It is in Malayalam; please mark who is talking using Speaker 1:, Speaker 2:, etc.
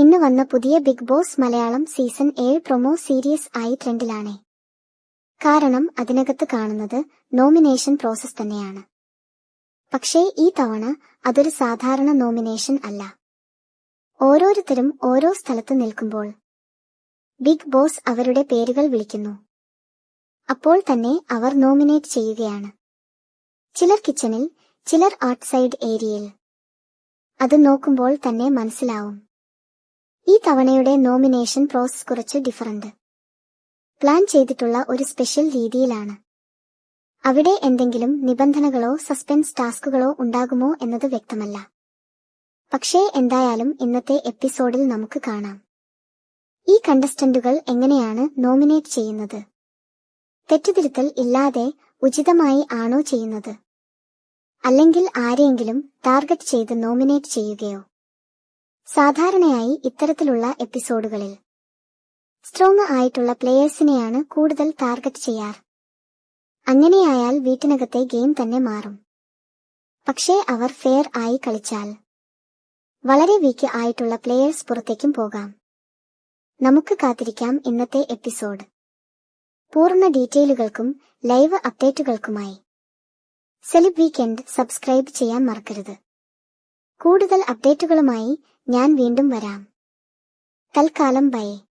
Speaker 1: ഇന്ന് വന്ന പുതിയ ബിഗ് ബോസ് മലയാളം സീസൺ ഏഴ് പ്രൊമോ സീരീസ് ആയി ട്രെൻഡിലാണ്. കാരണം അതിനകത്ത് കാണുന്നത് നോമിനേഷൻ പ്രോസസ് തന്നെയാണ്. പക്ഷേ ഈ തവണ അതൊരു സാധാരണ നോമിനേഷൻ അല്ല. ഓരോരുത്തരും ഓരോ സ്ഥലത്ത് നിൽക്കുമ്പോൾ ബിഗ് ബോസ് അവരുടെ പേരുകൾ വിളിക്കുന്നു. അപ്പോൾ തന്നെ അവർ നോമിനേറ്റ് ചെയ്യുകയാണ്. ചിലർ കിച്ചണിൽ ചിലർ ഔട്ട്സൈഡ് ഏരിയയിൽ അത് നോക്കുമ്പോൾ തന്നെ മനസ്സിലാവും. ഈ തവണയുടെ നോമിനേഷൻ പ്രോസസ് കുറച്ച് ഡിഫറന്റ് പ്ലാൻ ചെയ്തിട്ടുള്ള ഒരു സ്പെഷ്യൽ രീതിയിലാണ്. അവിടെ എന്തെങ്കിലും നിബന്ധനകളോ സസ്പെൻസ് ടാസ്കുകളോ ഉണ്ടാകുമോ എന്നത് വ്യക്തമല്ല. പക്ഷേ എന്തായാലും ഇന്നത്തെ എപ്പിസോഡിൽ നമുക്ക് കാണാം. ഈ കണ്ടസ്റ്റന്റുകൾ എങ്ങനെയാണ് നോമിനേറ്റ് ചെയ്യുന്നത്? തെറ്റുതിരുത്തൽ ഇല്ലാതെ ഉചിതമായി ആണോ ചെയ്യുന്നത്? അല്ലെങ്കിൽ ആരെയെങ്കിലും ടാർഗറ്റ് ചെയ്ത് നോമിനേറ്റ് ചെയ്യുകയോ? സാധാരണയായി ഇത്തരത്തിലുള്ള എപ്പിസോഡുകളിൽ. സ്ട്രോങ് ആയിട്ടുള്ള പ്ലേയേഴ്സിനെയാണ് കൂടുതൽ ടാർഗറ്റ് ചെയ്യാറ് അങ്ങനെയായാൽ വീട്ടിനകത്തെ ഗെയിം തന്നെ മാറും. പക്ഷേ അവർ ഫെയർ ആയി കളിച്ചാൽ വളരെ വീക്ക് ആയിട്ടുള്ള പ്ലേയേഴ്സ് പുറത്തേക്കും പോകാം. നമുക്ക് കാത്തിരിക്കാം ഇന്നത്തെ എപ്പിസോഡ്. പൂർണ ഡീറ്റെയിലുകൾക്കും ലൈവ് അപ്ഡേറ്റുകൾക്കുമായി സെലിബ് വീക്കെൻഡ് സബ്സ്ക്രൈബ് ചെയ്യാൻ മറക്കരുത്. കൂടുതൽ അപ്ഡേറ്റുകളുമായി ഞാൻ വീണ്ടും വരാം. തൽക്കാലം ബൈ.